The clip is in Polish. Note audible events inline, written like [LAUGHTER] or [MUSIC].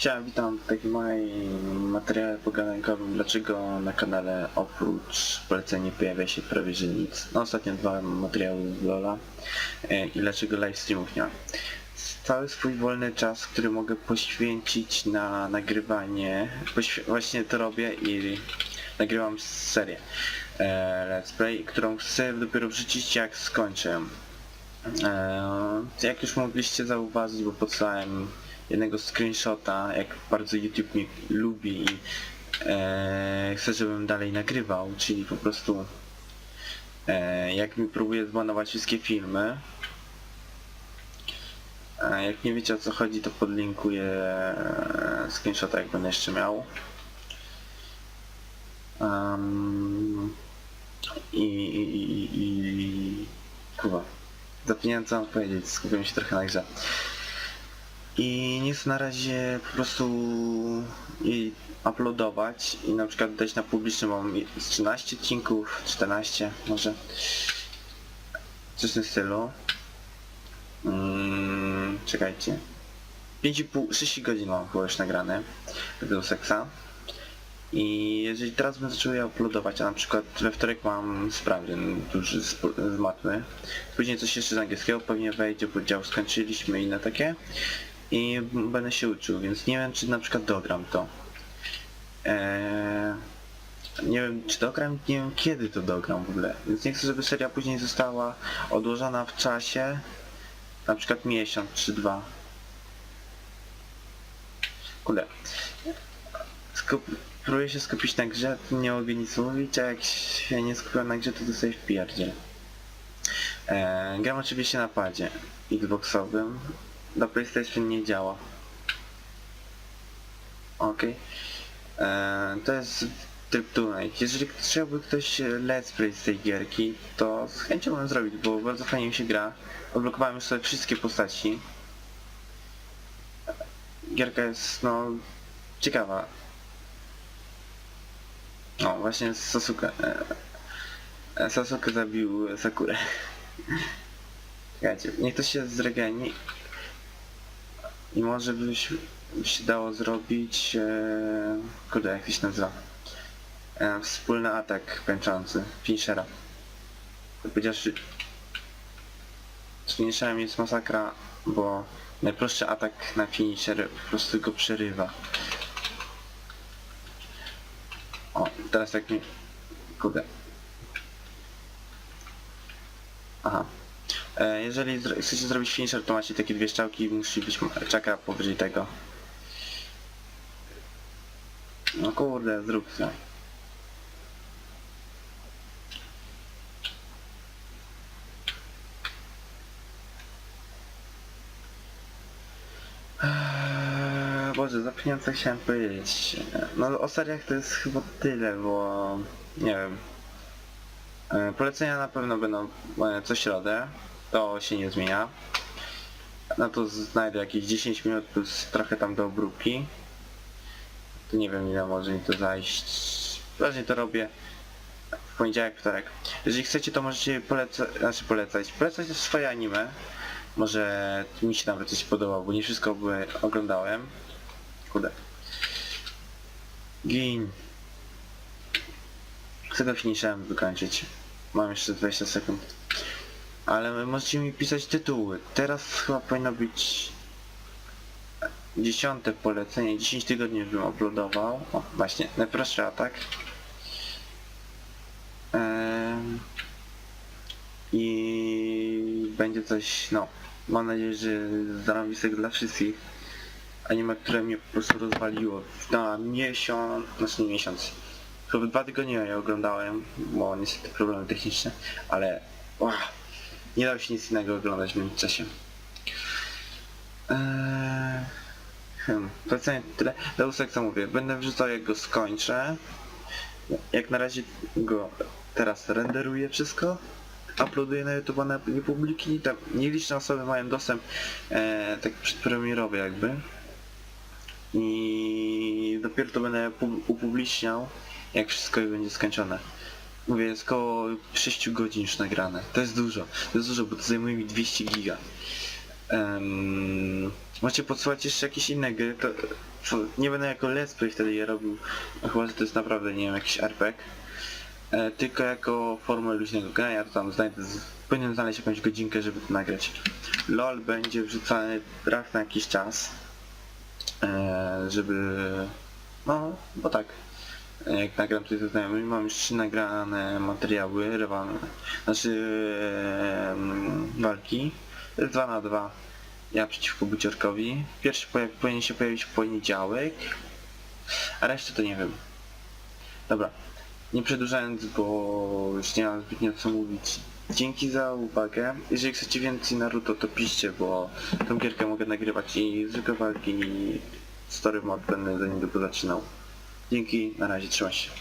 Siema, witam w takim moim materiale pogadunkowym, dlaczego na kanale oprócz polecenia pojawia się prawie że nic. No ostatnio dwa materiały z Lola e, i dlaczego live streamów nie ma. Cały swój wolny czas, który mogę poświęcić na nagrywanie, poświ- właśnie to robię i nagrywam serię e, Let's Play, którą chcę dopiero wrzucić jak skończę. E, jak już mogliście zauważyć, bo posłałem jednego screenshota, jak bardzo YouTube mnie lubi i e, chce, żebym dalej nagrywał, czyli po prostu e, jak mi próbuje zbanować wszystkie filmy. E, jak nie wiecie o co chodzi, to podlinkuję e, screenshota, jak będę jeszcze miał. Um, i, i, i, i kurwa, zapomniałem co mam powiedzieć, skupiłem się trochę na grze. I nie chcę na razie po prostu jej uploadować i na przykład dać na publiczny, mam z 13 odcinków, 14 może. Coś w tym stylu. Mm, czekajcie. 5,5, 6 godzin mam chyba już nagrane do seksa. I jeżeli teraz bym zaczął je uploadować, a na przykład we wtorek mam sprawdzian duży z, z matmy, później coś jeszcze z angielskiego pewnie wejdzie, bo dział skończyliśmy i inne takie i będę się uczył, więc nie wiem czy na przykład dogram to. Eee, nie wiem czy dogram, nie wiem kiedy to dogram w ogóle, więc nie chcę żeby seria później została odłożona w czasie, na przykład miesiąc czy dwa. Kurde. Skup próbuję się skupić na grze, to nie mogę nic mówić, a jak się nie skupiam na grze, to dostaję w pierdziel. Eee, gram oczywiście na padzie Xboxowym, do PlayStation nie działa. Okej. Eee, To jest tryb Tonight. Jeżeli chciałby ktoś let's play z tej gierki, to z chęcią bym zrobić, bo bardzo fajnie mi się gra. Odblokowałem już sobie wszystkie postaci. Gierka jest, no, ciekawa. No, właśnie Sasuke. e, Sasuke zabił Sakurę. [LAUGHS] Czekajcie, niech to się zregeni. I może by się, by się dało zrobić... E, kurde, jak to się nazywa? E, wspólny atak pęczący, finishera. Chociaż z finisherem jest masakra, bo najprostszy atak na finisher po prostu go przerywa. O, teraz tak mi... Kurde. Aha. E, Jeżeli chcecie zrobić finisher, to macie takie dwie strzałki musi być czakra powyżej tego. No kurde, zrób to. Eee, Boże, zapomniałem co chciałem powiedzieć. No o seriach to jest chyba tyle, bo nie wiem. E, Polecenia na pewno będą e, co środę, to się nie zmienia. No to znajdę jakieś 10 minut plus trochę tam do obróbki. To nie wiem ile może mi to zajść. Właśnie to robię w poniedziałek, wtorek. Jeżeli chcecie to możecie polecać, znaczy polecać, polecać swoje anime. Może mi się nawet coś podoba, bo nie wszystko by oglądałem. Kurde. Gin. Chcę go finishem wykończyć. Mam jeszcze 20 sekund. Ale możecie mi pisać tytuły. Teraz chyba powinno być dziesiąte polecenie. 10 tygodni już bym uploadował. O, właśnie, najprostszy atak. Ehm, I będzie coś, no, mam nadzieję, że zarobistego dla wszystkich. Anime, które mnie po prostu rozwaliło na miesiąc, znaczy nie miesiąc, Chyba dwa tygodnie je oglądałem, bo niestety problemy techniczne, ale ła, nie dało się nic innego oglądać w międzyczasie. Eee, hmm, polecenie tyle. Deus Exa mówię, będę wrzucał jak go skończę. Jak na razie go teraz renderuję wszystko. Uploaduję na YouTube na publiki, tam nieliczne osoby mają dostęp e, tak przedpremierowy jakby. I dopiero to będę pu- upubliczniał jak wszystko będzie skończone. Mówię, jest około 6 godzin już nagrane. To jest dużo. To jest dużo, bo to zajmuje mi 200 giga. Um, możecie podsyłać jeszcze jakieś inne gry, to, to nie będę jako let's play wtedy je robił, no chyba że to jest naprawdę, nie wiem, jakiś RPG. E, tylko jako formę luźnego grania, to tam znajdę, z, powinien znaleźć jakąś godzinkę, żeby to nagrać. LOL będzie wrzucany raz na jakiś czas, e, żeby, no, bo tak, jak nagram tutaj ze znajomymi, mam już trzy nagrane materiały, rywalne, znaczy em, walki, to jest 2 na 2 ja przeciwko Buciorkowi. Pierwszy pojaw, powinien się pojawić w poniedziałek, a resztę to nie wiem. Dobra, nie przedłużając, bo już nie mam zbytnio co mówić. Dzięki za uwagę. Jeżeli chcecie więcej Naruto, to piszcie, bo tą gierkę mogę nagrywać i zwykłe walki i story mod będę za niedługo zaczynał. Dzięki, na razie, trzymaj się.